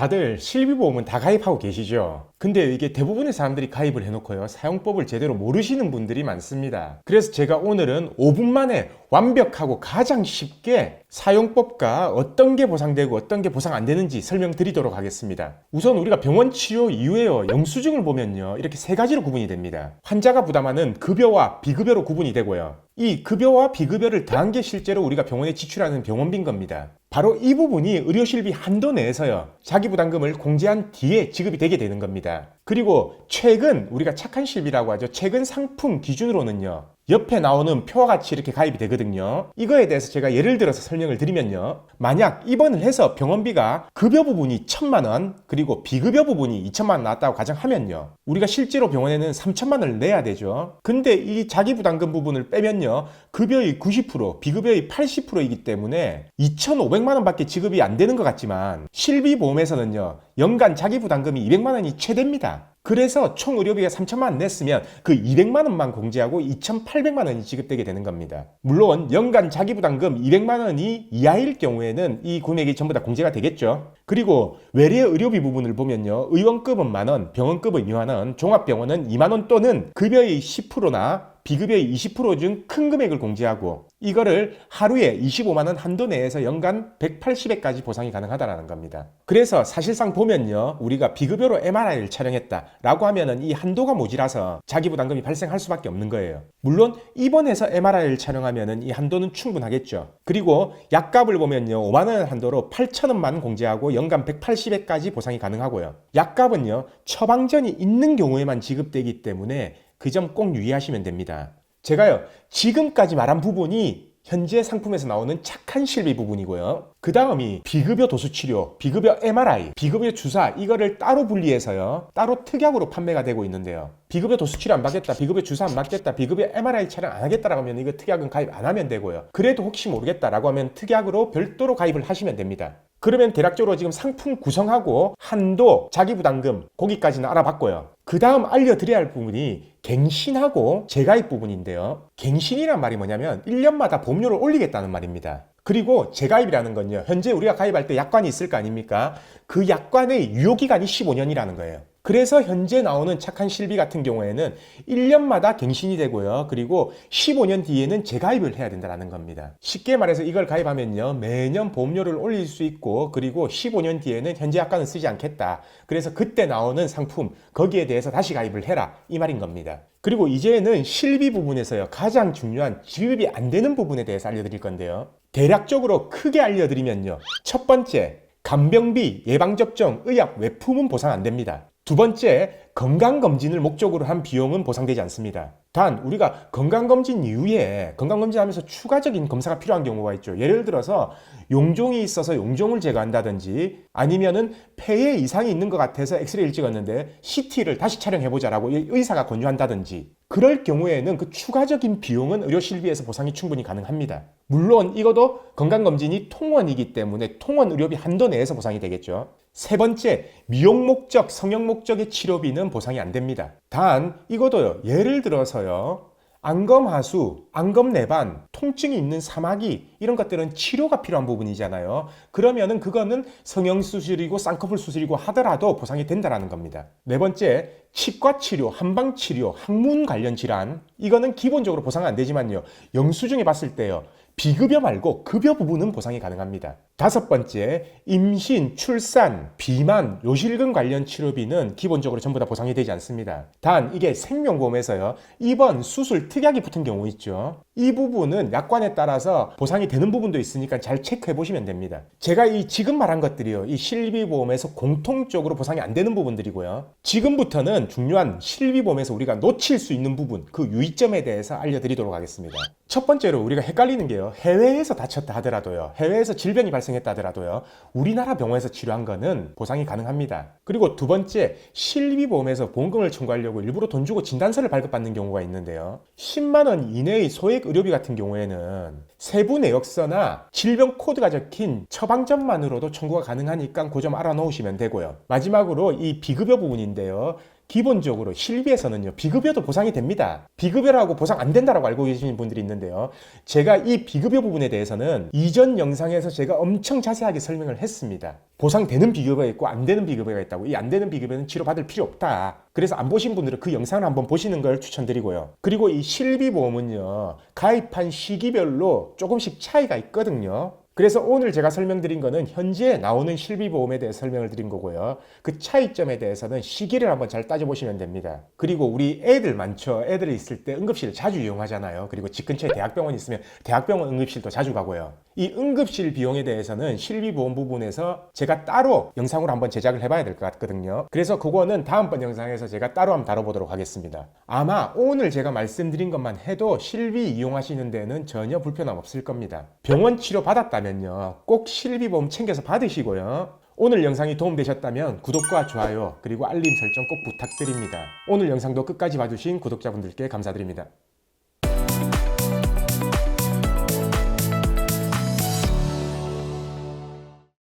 다들 실비보험은 다 가입하고 계시죠? 근데 이게 대부분의 사람들이 가입을 해놓고요. 사용법을 제대로 모르시는 분들이 많습니다. 그래서 제가 오늘은 5분 만에 완벽하고 가장 쉽게 사용법과 어떤 게 보상되고 어떤 게 보상 안 되는지 설명드리도록 하겠습니다. 우선 우리가 병원 치료 이후에요. 영수증을 보면요. 이렇게 세 가지로 구분이 됩니다. 환자가 부담하는 급여와 비급여로 구분이 되고요. 이 급여와 비급여를 더한 게 실제로 우리가 병원에 지출하는 병원비인 겁니다. 바로 이 부분이 의료실비 한도 내에서요. 자기 부담금을 공제한 뒤에 지급이 되게 되는 겁니다. 그리고 최근 우리가 착한 실비라고 하죠. 최근 상품 기준으로는요. 옆에 나오는 표와 같이 이렇게 가입이 되거든요. 이거에 대해서 제가 예를 들어서 설명을 드리면요. 만약 입원을 해서 병원비가 급여 부분이 천만 원, 그리고 비급여 부분이 이천만 원 나왔다고 가정하면요. 우리가 실제로 병원에는 삼천만 원을 내야 되죠. 근데 이 자기 부담금 부분을 빼면요. 급여의 90%, 비급여의 80%이기 때문에 2,500만 원밖에 지급이 안 되는 것 같지만 실비 보험에서는요. 연간 자기 부담금이 200만 원이 최대입니다. 그래서 총 의료비가 3천만 원 냈으면 그 200만 원만 공제하고 2,800만 원이 지급되게 되는 겁니다. 물론 연간 자기부담금 200만 원이 이하일 경우에는 이 금액이 전부 다 공제가 되겠죠. 그리고 외래 의료비 부분을 보면요. 의원급은 만 원, 병원급은 2만 원, 종합병원은 2만 원 또는 급여의 10%나 비급여의 20%중 큰 금액을 공제하고 이거를 하루에 25만 원 한도 내에서 연간 180회까지 보상이 가능하다라는 겁니다. 그래서 사실상 보면요. 우리가 비급여로 MRI를 촬영했다라고 하면은 이 한도가 모자라서 자기 부담금이 발생할 수밖에 없는 거예요. 물론 입원해서 MRI를 촬영하면은 이 한도는 충분하겠죠. 그리고 약값을 보면요. 5만 원 한도로 8천 원만 공제하고 연간 180회까지 보상이 가능하고요. 약값은요. 처방전이 있는 경우에만 지급되기 때문에 그 점 꼭 유의하시면 됩니다. 제가요, 지금까지 말한 부분이 현재 상품에서 나오는 착한 실비 부분이고요. 그 다음이 비급여 도수치료, 비급여 MRI, 비급여 주사 이거를 따로 분리해서요. 따로 특약으로 판매가 되고 있는데요. 비급여 도수치료 안 받겠다, 비급여 주사 안 받겠다, 비급여 MRI 촬영 안 하겠다라고 하면 이거 특약은 가입 안 하면 되고요. 그래도 혹시 모르겠다라고 하면 특약으로 별도로 가입을 하시면 됩니다. 그러면 대략적으로 지금 상품 구성하고 한도, 자기부담금 거기까지는 알아봤고요. 그 다음 알려드려야 할 부분이 갱신하고 재가입 부분인데요. 갱신이란 말이 뭐냐면 1년마다 보험료를 올리겠다는 말입니다. 그리고 재가입이라는 건요. 현재 우리가 가입할 때 약관이 있을 거 아닙니까? 그 약관의 유효기간이 15년이라는 거예요. 그래서 현재 나오는 착한 실비 같은 경우에는 1년마다 갱신이 되고요. 그리고 15년 뒤에는 재가입을 해야 된다는 겁니다. 쉽게 말해서 이걸 가입하면요. 매년 보험료를 올릴 수 있고 그리고 15년 뒤에는 현재 약관은 쓰지 않겠다. 그래서 그때 나오는 상품 거기에 대해서 다시 가입을 해라. 이 말인 겁니다. 그리고 이제는 실비 부분에서요. 가장 중요한 지급이 안 되는 부분에 대해서 알려드릴 건데요. 대략적으로 크게 알려드리면요. 첫 번째, 간병비, 예방접종, 의약, 외품은 보상 안 됩니다. 두 번째, 건강검진을 목적으로 한 비용은 보상되지 않습니다. 단, 우리가 건강검진 이후에 건강검진하면서 추가적인 검사가 필요한 경우가 있죠. 예를 들어서 용종이 있어서 용종을 제거한다든지 아니면은 폐에 이상이 있는 것 같아서 엑스레이를 찍었는데 CT를 다시 촬영해보자라고 의사가 권유한다든지 그럴 경우에는 그 추가적인 비용은 의료실비에서 보상이 충분히 가능합니다. 물론 이것도 건강검진이 통원이기 때문에 통원 의료비 한도 내에서 보상이 되겠죠. 세 번째, 미용 목적, 성형 목적의 치료비는 보상이 안 됩니다. 단, 이것도요, 예를 들어서요, 안검하수, 안검내반, 통증이 있는 사마귀 이런 것들은 치료가 필요한 부분이잖아요. 그러면은 그거는 성형수술이고 쌍꺼풀 수술이고 하더라도 보상이 된다라는 겁니다. 네 번째, 치과 치료, 한방 치료, 항문 관련 질환 이거는 기본적으로 보상 안 되지만요. 영수증에 봤을 때요. 비급여 말고 급여 부분은 보상이 가능합니다. 다섯 번째, 임신, 출산, 비만, 요실금 관련 치료비는 기본적으로 전부 다 보상이 되지 않습니다. 단 이게 생명보험에서요. 입원, 수술, 특약이 붙은 경우 있죠. 이 부분은 약관에 따라서 보상이 되는 부분도 있으니까 잘 체크해 보시면 됩니다. 제가 이 지금 말한 것들이요. 이 실비보험에서 공통적으로 보상이 안 되는 부분들이고요. 지금부터는 중요한 실비보험에서 우리가 놓칠 수 있는 부분, 그 유의점에 대해서 알려드리도록 하겠습니다. 첫 번째로 우리가 헷갈리는 게요. 해외에서 다쳤다 하더라도요. 해외에서 질병이 발생 했다 하더라도요. 우리나라 병원에서 치료한 거는 보상이 가능합니다. 그리고 두 번째, 실비보험에서 보험금을 청구하려고 일부러 돈 주고 진단서를 발급받는 경우가 있는데요. 10만 원 이내의 소액 의료비 같은 경우에는 세부 내역서나 질병 코드가 적힌 처방전만으로도 청구가 가능하니까 그 점 알아놓으시면 되고요. 마지막으로 이 비급여 부분인데요. 기본적으로 실비에서는요 비급여도 보상이 됩니다. 비급여라고 보상 안 된다라고 알고 계시는 분들이 있는데요. 제가 이 비급여 부분에 대해서는 이전 영상에서 제가 엄청 자세하게 설명을 했습니다. 보상되는 비급여가 있고 안 되는 비급여가 있다고 이 안 되는 비급여는 치료받을 필요 없다. 그래서 안 보신 분들은 그 영상을 한번 보시는 걸 추천드리고요. 그리고 이 실비보험은요 가입한 시기별로 조금씩 차이가 있거든요. 그래서 오늘 제가 설명드린 거는 현재 나오는 실비보험에 대해 설명을 드린 거고요. 그 차이점에 대해서는 시기를 한번 잘 따져보시면 됩니다. 그리고 우리 애들 많죠. 애들이 있을 때 응급실을 자주 이용하잖아요. 그리고 집 근처에 대학병원 있으면 대학병원 응급실도 자주 가고요. 이 응급실 비용에 대해서는 실비보험 부분에서 제가 따로 영상으로 한번 제작을 해봐야 될 것 같거든요. 그래서 그거는 다음번 영상에서 제가 따로 한번 다뤄보도록 하겠습니다. 아마 오늘 제가 말씀드린 것만 해도 실비 이용하시는 데는 전혀 불편함 없을 겁니다. 병원 치료 받았다면요. 꼭 실비보험 챙겨서 받으시고요. 오늘 영상이 도움되셨다면 구독과 좋아요 그리고 알림 설정 꼭 부탁드립니다. 오늘 영상도 끝까지 봐주신 구독자분들께 감사드립니다.